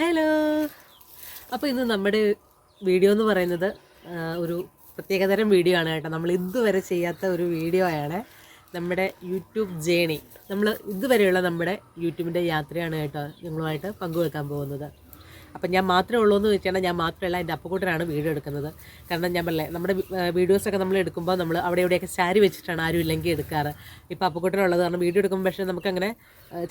Hello. അപ്പോൾ ഇന്ന് നമ്മുടെ വീഡിയോ എന്ന് പറയുന്നത് ഒരു പ്രത്യേകതരം വീഡിയോ ആണ് കേട്ടോ. നമ്മൾ ഇതുവരെ ചെയ്യാത്ത ഒരു വീഡിയോ ആണ് നമ്മുടെ യൂട്യൂബ് ജേണി. നമ്മൾ ഇതുവരെയുള്ള നമ്മുടെ യൂട്യൂബിന്റെ യാത്രയാണ് കേട്ടോ നിങ്ങളുമായിട്ട് പങ്കുവെക്കാൻ പോകുന്നത്. അപ്പം ഞാൻ മാത്രമേ ഉള്ളൂ എന്ന് വെച്ചാൽ ഞാൻ മാത്രമല്ല എന്റെ അപ്പക്കൂട്ടനാണ് വീഡിയോ എടുക്കുന്നത്. കാരണം ഞാൻ പറഞ്ഞേ നമ്മുടെ വീഡിയോസൊക്കെ നമ്മൾ എടുക്കുമ്പോൾ നമ്മൾ അവിടെ ഇവിടെയൊക്കെ ചാരി വെച്ചിട്ടാണ് ആരും ഇല്ലെങ്കിൽ എടുക്കാറ്. ഇപ്പോൾ അപ്പക്കൂട്ടനുള്ളത് കാരണം വീഡിയോ എടുക്കുമ്പോൾ പക്ഷേ നമുക്കങ്ങനെ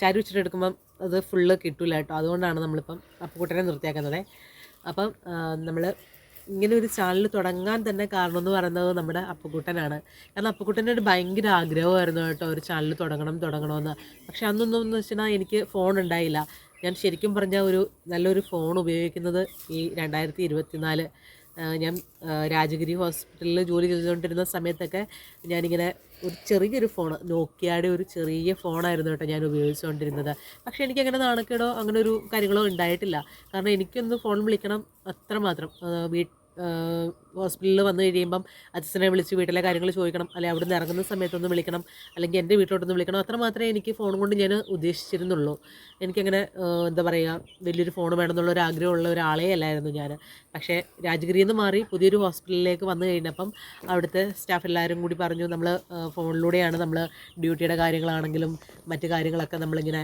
ചാരി വെച്ചിട്ട് എടുക്കുമ്പം അത് ഫുള്ള് കിട്ടില്ല കേട്ടോ. അതുകൊണ്ടാണ് നമ്മളിപ്പം അപ്പുകുട്ടനെ നിർത്തിയാക്കുന്നത്. അപ്പം നമ്മൾ ഇങ്ങനെ ഒരു ചാനൽ തുടങ്ങാൻ തന്നെ കാരണം എന്ന് പറയുന്നത് നമ്മുടെ അപ്പുക്കുട്ടനാണ് കാരണം അപ്പക്കുട്ടന്റെ ഒരു ഭയങ്കര ആഗ്രഹമായിരുന്നു കേട്ടോ ഒരു ചാനൽ തുടങ്ങണം തുടങ്ങണമെന്ന്. പക്ഷെ അന്നൊന്നും എന്ന് വെച്ചാൽ എനിക്ക് ഫോൺ ഉണ്ടായില്ല. ഞാൻ ശരിക്കും പറഞ്ഞാൽ ഒരു നല്ലൊരു ഫോൺ ഉപയോഗിക്കുന്നത് ഈ രണ്ടായിരത്തി ഇരുപത്തിനാല് ഞാൻ രാജഗിരി ഹോസ്പിറ്റലിൽ ജോലി ചെയ്തുകൊണ്ടിരുന്ന സമയത്തൊക്കെ ഞാനിങ്ങനെ ഒരു ചെറിയൊരു ഫോൺ നോക്കിയയുടെ ഒരു ചെറിയ ഫോണായിരുന്നു കേട്ടോ ഞാൻ ഉപയോഗിച്ചുകൊണ്ടിരുന്നത്. പക്ഷേ എനിക്കങ്ങനെ നാണക്കേടോ അങ്ങനെ ഒരു കാര്യങ്ങളോ ഉണ്ടായിട്ടില്ല. കാരണം എനിക്കൊന്ന് ഫോൺ വിളിക്കണം അത്രമാത്രം. വീ ഹോസ്പിറ്റലിൽ വന്നു കഴിയുമ്പം അച്ഛനെ വിളിച്ച് വീട്ടിലെ കാര്യങ്ങൾ ചോദിക്കണം. അല്ലെങ്കിൽ അവിടെ നിന്ന് ഇറങ്ങുന്ന സമയത്തൊന്ന് വിളിക്കണം. അല്ലെങ്കിൽ എന്റെ വീട്ടിലോട്ടൊന്ന് വിളിക്കണം. അത്ര മാത്രമേ എനിക്ക് ഫോൺ കൊണ്ട് ഞാൻ ഉദ്ദേശിച്ചിരുന്നുള്ളൂ. എനിക്കങ്ങനെ എന്താ പറയുക വലിയൊരു ഫോൺ വേണമെന്നുള്ള ഒരു ആഗ്രഹമുള്ള ഒരാളേ അല്ലായിരുന്നു ഞാൻ. പക്ഷേ രാജഗിരിയിൽ നിന്ന് മാറി പുതിയൊരു ഹോസ്പിറ്റലിലേക്ക് വന്നു കഴിഞ്ഞപ്പം അവിടുത്തെ സ്റ്റാഫ് എല്ലാവരും കൂടി പറഞ്ഞു നമ്മൾ ഫോണിലൂടെയാണ് നമ്മൾ ഡ്യൂട്ടിയുടെ കാര്യങ്ങളാണെങ്കിലും മറ്റു കാര്യങ്ങളൊക്കെ നമ്മളിങ്ങനെ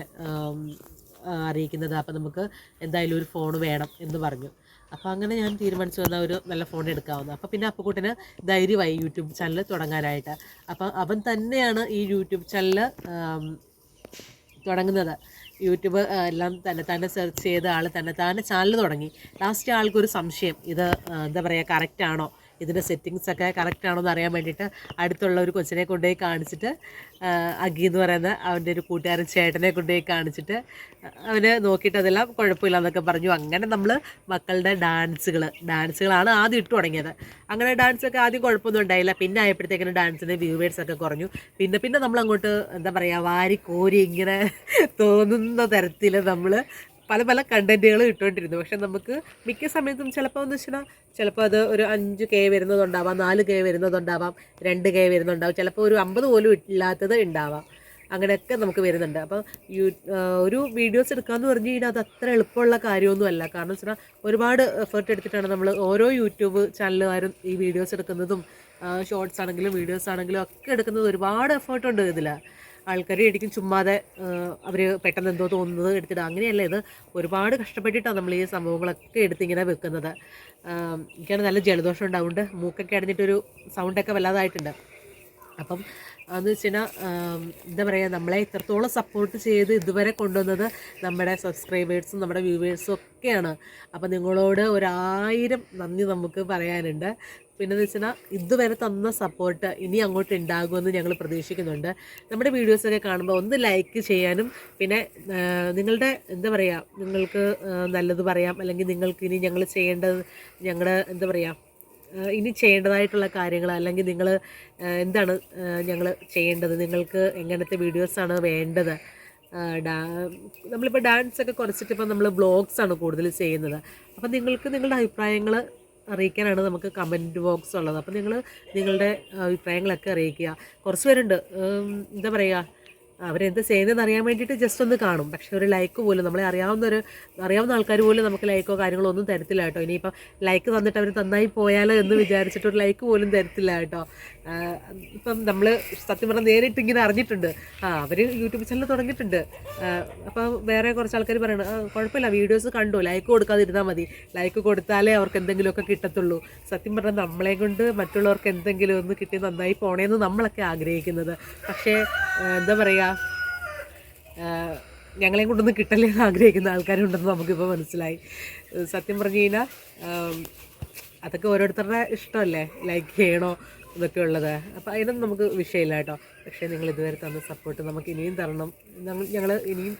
അറിയിക്കുന്നത്. അപ്പം നമുക്ക് എന്തായാലും ഒരു ഫോൺ വേണം എന്ന് പറഞ്ഞു. അപ്പോൾ അങ്ങനെ ഞാൻ തീരുമാനിച്ചു വന്ന ഒരു നല്ല ഫോൺ എടുക്കാവുന്ന. അപ്പോൾ പിന്നെ അപ്പുക്കുട്ടന് ധൈര്യമായി യൂട്യൂബ് ചാനൽ തുടങ്ങാനായിട്ട്. അപ്പം അവൻ തന്നെയാണ് ഈ യൂട്യൂബ് ചാനൽ തുടങ്ങുന്നത്. യൂട്യൂബ് എല്ലാം തന്നെ തന്നെ സെർച്ച് ചെയ്ത ആൾ തന്നെ തന്നെ ചാനൽ തുടങ്ങി. ലാസ്റ്റ് ആൾക്കൊരു സംശയം. ഇത് എന്താ പറയുക കറക്റ്റ് ആണോ? ഇതിന്റെ സെറ്റിങ്സ് ഒക്കെ കറക്റ്റ് ആണോ എന്ന് അറിയാൻ വേണ്ടിയിട്ട് അടുത്തുള്ള ഒരു കൊച്ചിനെ കൊണ്ടുപോയി കാണിച്ചിട്ട് അഗി എന്ന് പറയുന്ന അവന്റെ ഒരു കൂട്ടുകാരൻ ചേട്ടനെ കൊണ്ടുപോയി കാണിച്ചിട്ട് അവന് നോക്കിയിട്ട് അതെല്ലാം കുഴപ്പമില്ല എന്നൊക്കെ പറഞ്ഞു. അങ്ങനെ നമ്മൾ മക്കളുടെ ഡാൻസുകൾ ഡാൻസുകളാണ് ആദ്യം ഇട്ട് തുടങ്ങിയത്. അങ്ങനെ ഡാൻസൊക്കെ ആദ്യം കുഴപ്പമൊന്നും ഉണ്ടായില്ല. പിന്നെ ആയപ്പോഴത്തേക്കിനും ഡാൻസിന്റെ വ്യൂവേഴ്സ് ഒക്കെ കുറഞ്ഞു. പിന്നെ പിന്നെ നമ്മൾ അങ്ങോട്ട് എന്താ പറയുക വാരി കോരി ഇങ്ങനെ തോന്നുന്ന തരത്തിൽ നമ്മൾ പല പല കണ്ടന്റുകൾ ഇട്ടുകൊണ്ടിരുന്നു. പക്ഷെ നമുക്ക് മിക്ക സമയത്തും ചിലപ്പോൾ എന്ന് വെച്ചാൽ ചിലപ്പോൾ അത് ഒരു അഞ്ച് കെ വരുന്നതുണ്ടാവാം നാല് കെ വരുന്നതുണ്ടാവാം രണ്ട് കെ വരുന്നുണ്ടാവും ചിലപ്പോൾ ഒരു അമ്പത് പോലും ഇല്ലാത്തത് ഉണ്ടാവാം അങ്ങനെയൊക്കെ നമുക്ക് വരുന്നുണ്ട്. അപ്പോൾ യൂ ഒരു വീഡിയോസ് എടുക്കാമെന്ന് പറഞ്ഞു കഴിഞ്ഞാൽ അത് അത്ര എളുപ്പമുള്ള കാര്യമൊന്നുമല്ല. കാരണം എന്ന് വെച്ചാൽ ഒരുപാട് എഫേർട്ട് എടുത്തിട്ടാണ് നമ്മൾ ഓരോ യൂട്യൂബ് ചാനലുകാരും ഈ വീഡിയോസ് എടുക്കുന്നതും ഷോർട്സ് ആണെങ്കിലും വീഡിയോസ് ആണെങ്കിലും ഒക്കെ എടുക്കുന്നത് ഒരുപാട് എഫേർട്ടുണ്ട് ഇതിൽ ആൾക്കാർ ആയിരിക്കും ചുമ്മാതെ അവർ പെട്ടെന്ന് എന്തോ തോന്നുന്നത് എടുത്തിടുക അങ്ങനെയല്ല ഇത് ഒരുപാട് കഷ്ടപ്പെട്ടിട്ടാണ് നമ്മൾ ഈ സംഭവങ്ങളൊക്കെ എടുത്തിങ്ങനെ വെക്കുന്നത്. എനിക്കാണ് നല്ല ജലദോഷം ഉണ്ടാവുന്നുണ്ട്. മൂക്കൊക്കെ അടഞ്ഞിട്ടൊരു സൗണ്ടൊക്കെ വല്ലാതായിട്ടുണ്ട്. അപ്പം അതെന്ന് വെച്ച് കഴിഞ്ഞാൽ എന്താ പറയുക നമ്മളെ ഇത്രത്തോളം സപ്പോർട്ട് ചെയ്ത് ഇതുവരെ കൊണ്ടുവന്നത് നമ്മുടെ സബ്സ്ക്രൈബേഴ്സും നമ്മുടെ വ്യൂവേഴ്സും ഒക്കെയാണ്. അപ്പം നിങ്ങളോട് ഒരായിരം നന്ദി നമുക്ക് പറയാനുണ്ട്. പിന്നെ എന്ന് വെച്ചാൽ ഇതുവരെ തന്ന സപ്പോർട്ട് ഇനി അങ്ങോട്ട് ഉണ്ടാകുമെന്ന് ഞങ്ങൾ പ്രതീക്ഷിക്കുന്നുണ്ട്. നമ്മുടെ വീഡിയോസൊക്കെ കാണുമ്പോൾ ഒന്ന് ലൈക്ക് ചെയ്യാനും പിന്നെ നിങ്ങളുടെ എന്താ പറയുക നിങ്ങൾക്ക് നല്ലത് പറയാം അല്ലെങ്കിൽ നിങ്ങൾക്ക് ഇനി ഞങ്ങൾ ചെയ്യേണ്ടത് ഞങ്ങളുടെ എന്താ പറയുക ഇനി ചെയ്യേണ്ടതായിട്ടുള്ള കാര്യങ്ങൾ അല്ലെങ്കിൽ നിങ്ങൾ എന്താണ് ഞങ്ങൾ ചെയ്യേണ്ടത്? നിങ്ങൾക്ക് എങ്ങനത്തെ വീഡിയോസാണ് വേണ്ടത്? ഡാ നമ്മളിപ്പോൾ ഡാൻസ് ഒക്കെ കുറച്ചിട്ട് നമ്മൾ വ്ളോഗ്സ് ആണ് കൂടുതൽ ചെയ്യുന്നത്. അപ്പം നിങ്ങൾക്ക് നിങ്ങളുടെ അഭിപ്രായങ്ങൾ അറിയിക്കാനാണ് നമുക്ക് കമന്റ് ബോക്സ് ഉള്ളത്. അപ്പം നിങ്ങൾ നിങ്ങളുടെ അഭിപ്രായങ്ങളൊക്കെ അറിയിക്കുക. കുറച്ച് പേരുണ്ട്. എന്താ പറയുക? അവരെന്ത് ചെയ്യുന്നതെന്ന് അറിയാൻ വേണ്ടിയിട്ട് ജസ്റ്റ് ഒന്ന് കാണും. പക്ഷെ ഒരു ലൈക്ക് പോലും നമ്മളെ അറിയാവുന്ന ഒരു അറിയാവുന്ന ആൾക്കാർ പോലും നമുക്ക് ലൈക്കോ കാര്യങ്ങളോ ഒന്നും തരത്തില്ല കേട്ടോ. ഇനിയിപ്പം ലൈക്ക് തന്നിട്ട് അവർ നന്നായി പോയാലോ എന്ന് വിചാരിച്ചിട്ട് ഒരു ലൈക്ക് പോലും തരത്തില്ല കേട്ടോ. ഇപ്പം നമ്മൾ സത്യം പറഞ്ഞാൽ നേരിട്ട് ഇങ്ങനെ അറിഞ്ഞിട്ടുണ്ട്. ആ അവർ യൂട്യൂബ് ചാനൽ തുടങ്ങിയിട്ടുണ്ട്. അപ്പോൾ വേറെ കുറച്ച് ആൾക്കാർ പറയണം "ആ, കുഴപ്പമില്ല വീഡിയോസ് കണ്ടു ലൈക്ക് കൊടുക്കാതിരുന്നാൽ മതി. ലൈക്ക് കൊടുത്താലേ അവർക്ക് എന്തെങ്കിലുമൊക്കെ കിട്ടത്തുള്ളൂ. സത്യം പറഞ്ഞാൽ നമ്മളെ കൊണ്ട് മറ്റുള്ളവർക്ക് എന്തെങ്കിലും ഒന്ന് കിട്ടി നന്നായി പോണേന്ന് നമ്മളൊക്കെ ആഗ്രഹിക്കുന്നത്. പക്ഷേ എന്താ പറയുക ഞങ്ങളെയും കൊണ്ടൊന്നും കിട്ടല്ലേ എന്ന് ആഗ്രഹിക്കുന്ന ആൾക്കാരുണ്ടെന്ന് നമുക്കിപ്പോൾ മനസ്സിലായി. സത്യം പറഞ്ഞു കഴിഞ്ഞാൽ അതൊക്കെ ഓരോരുത്തരുടെ ഇഷ്ടമല്ലേ? ലൈക്ക് ചെയ്യണോ ഇതൊക്കെ ഉള്ളത്. അപ്പോൾ അതിനൊന്നും നമുക്ക് വിഷയമില്ല കേട്ടോ. പക്ഷേ നിങ്ങൾ ഇതുവരെ തന്ന സപ്പോർട്ട് നമുക്ക് ഇനിയും തരണം. ഞങ്ങൾ ഇനിയും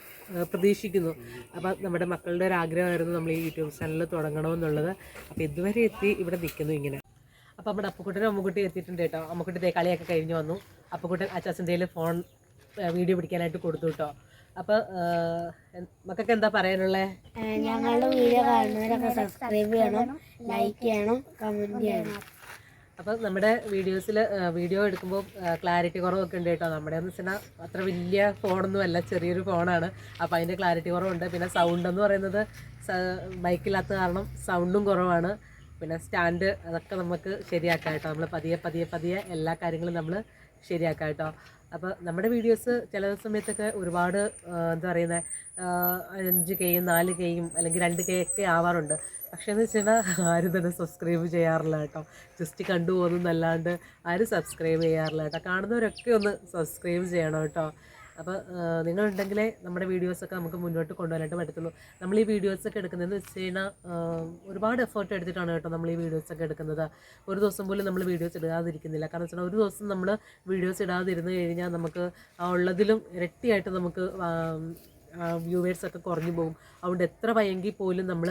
പ്രതീക്ഷിക്കുന്നു. അപ്പോൾ നമ്മുടെ മക്കളുടെ ഒരു ആഗ്രഹമായിരുന്നു നമ്മൾ ഈ യൂട്യൂബ് ചാനൽ തുടങ്ങണമെന്നുള്ളത് അപ്പോൾ ഇതുവരെ എത്തി ഇവിടെ നിൽക്കുന്നു ഇങ്ങനെ. അപ്പോൾ നമ്മുടെ അപ്പുക്കുട്ടനും അമ്മക്കുട്ടി എത്തിയിട്ടുണ്ട് കേട്ടോ. അമ്മക്കുട്ടി കളിയൊക്കെ കഴിഞ്ഞ് വന്നു. അപ്പക്കുട്ടൻ അച്ചാസിന്റെ ഫോൺ വീഡിയോ പിടിക്കാനായിട്ട് കൊടുത്തു കേട്ടോ അപ്പോൾ മക്കൾക്ക് എന്താ പറയാനുള്ളത് ഏഹ് ഞങ്ങളുടെ വീഡിയോ കാണുന്നവരൊക്കെ സബ്സ്ക്രൈബ് ചെയ്യണം ലൈക്ക് ചെയ്യണം കമന്റ് ചെയ്യണം. അപ്പം നമ്മുടെ വീഡിയോസിൽ വീഡിയോ എടുക്കുമ്പോൾ ക്ലാരിറ്റി കുറവൊക്കെ ഉണ്ട് കേട്ടോ നമ്മുടെ എന്ന് വെച്ചാൽ അത്ര വലിയ ഫോണൊന്നും അല്ല ചെറിയൊരു ഫോണാണ്. അപ്പോൾ അതിന്റെ ക്ലാരിറ്റി കുറവുണ്ട്. പിന്നെ സൗണ്ട് എന്ന് പറയുന്നത് ബൈക്കില്ലാത്ത കാരണം സൗണ്ടും കുറവാണ്. പിന്നെ സ്റ്റാൻഡ് അതൊക്കെ നമുക്ക് ശരിയാക്കാം കേട്ടോ നമ്മൾ പതിയെ പതിയെ പതിയെ എല്ലാ കാര്യങ്ങളും നമ്മൾ ശരിയാക്കാം കേട്ടോ. അപ്പോൾ നമ്മുടെ വീഡിയോസ് ചില സമയത്തൊക്കെ ഒരുപാട് എന്താ പറയുന്നത് അഞ്ച് കെയും നാല് കെയും അല്ലെങ്കിൽ രണ്ട് കെ ഒക്കെ ആവാറുണ്ട്. പക്ഷേ എന്ന് വെച്ചിട്ടുണ്ടെങ്കിൽ ആരും തന്നെ സബ്സ്ക്രൈബ് ചെയ്യാറില്ല കേട്ടോ. ജസ്റ്റ് കണ്ടു പോകുന്നല്ലാണ്ട് ആരും സബ്സ്ക്രൈബ് ചെയ്യാറില്ല കേട്ടോ. കാണുന്നവരൊക്കെ ഒന്ന് സബ്സ്ക്രൈബ് ചെയ്യണം കേട്ടോ. അപ്പോൾ നിങ്ങളുണ്ടെങ്കിലേ നമ്മുടെ വീഡിയോസൊക്കെ നമുക്ക് മുന്നോട്ട് കൊണ്ടുപോകാനായിട്ട് പറ്റത്തുള്ളൂ. നമ്മൾ ഈ വീഡിയോസൊക്കെ എടുക്കുന്നതെന്ന് വെച്ച് കഴിഞ്ഞാൽ ഒരുപാട് എഫേർട്ട് എടുത്തിട്ടാണ് കേട്ടോ നമ്മൾ ഈ വീഡിയോസൊക്കെ എടുക്കുന്നത്. ഒരു ദിവസം പോലും നമ്മൾ വീഡിയോസ് ഇടാതിരിക്കുന്നില്ല. കാരണം വെച്ചാൽ ഒരു ദിവസം നമ്മൾ വീഡിയോസ് ഇടാതിരുന്ന് കഴിഞ്ഞാൽ നമുക്ക് ഉള്ളതിലും ഇരട്ടിയായിട്ട് നമുക്ക് വ്യൂവേഴ്സൊക്കെ കുറഞ്ഞു പോകും. അതുകൊണ്ട് എത്ര ഭയങ്കി പോലും നമ്മൾ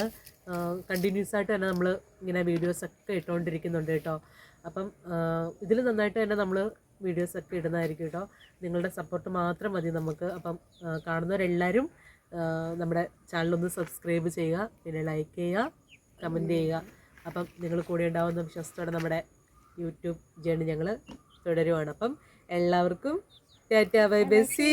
കണ്ടിന്യൂസ് ആയിട്ട് തന്നെ നമ്മൾ ഇങ്ങനെ വീഡിയോസൊക്കെ ഇട്ടുകൊണ്ടിരിക്കുന്നുണ്ട് കേട്ടോ. അപ്പം ഇതിൽ നന്നായിട്ട് തന്നെ നമ്മൾ വീഡിയോസൊക്കെ ഇടുന്നതായിരിക്കും കേട്ടോ നിങ്ങളുടെ സപ്പോർട്ട് മാത്രം മതി നമുക്ക്. അപ്പം കാണുന്നവരെല്ലാവരും നമ്മുടെ ചാനലൊന്ന് സബ്സ്ക്രൈബ് ചെയ്യുക പിന്നെ ലൈക്ക് ചെയ്യുക കമന്റ് ചെയ്യുക. അപ്പം നിങ്ങൾ കൂടെ ഉണ്ടാവുന്ന വിശ്വാസത്തോടെ നമ്മുടെ യൂട്യൂബ് ജേണി ഞങ്ങൾ തുടരുവാണ്. അപ്പം എല്ലാവർക്കും ടാറ്റ ബൈ ബൈ സി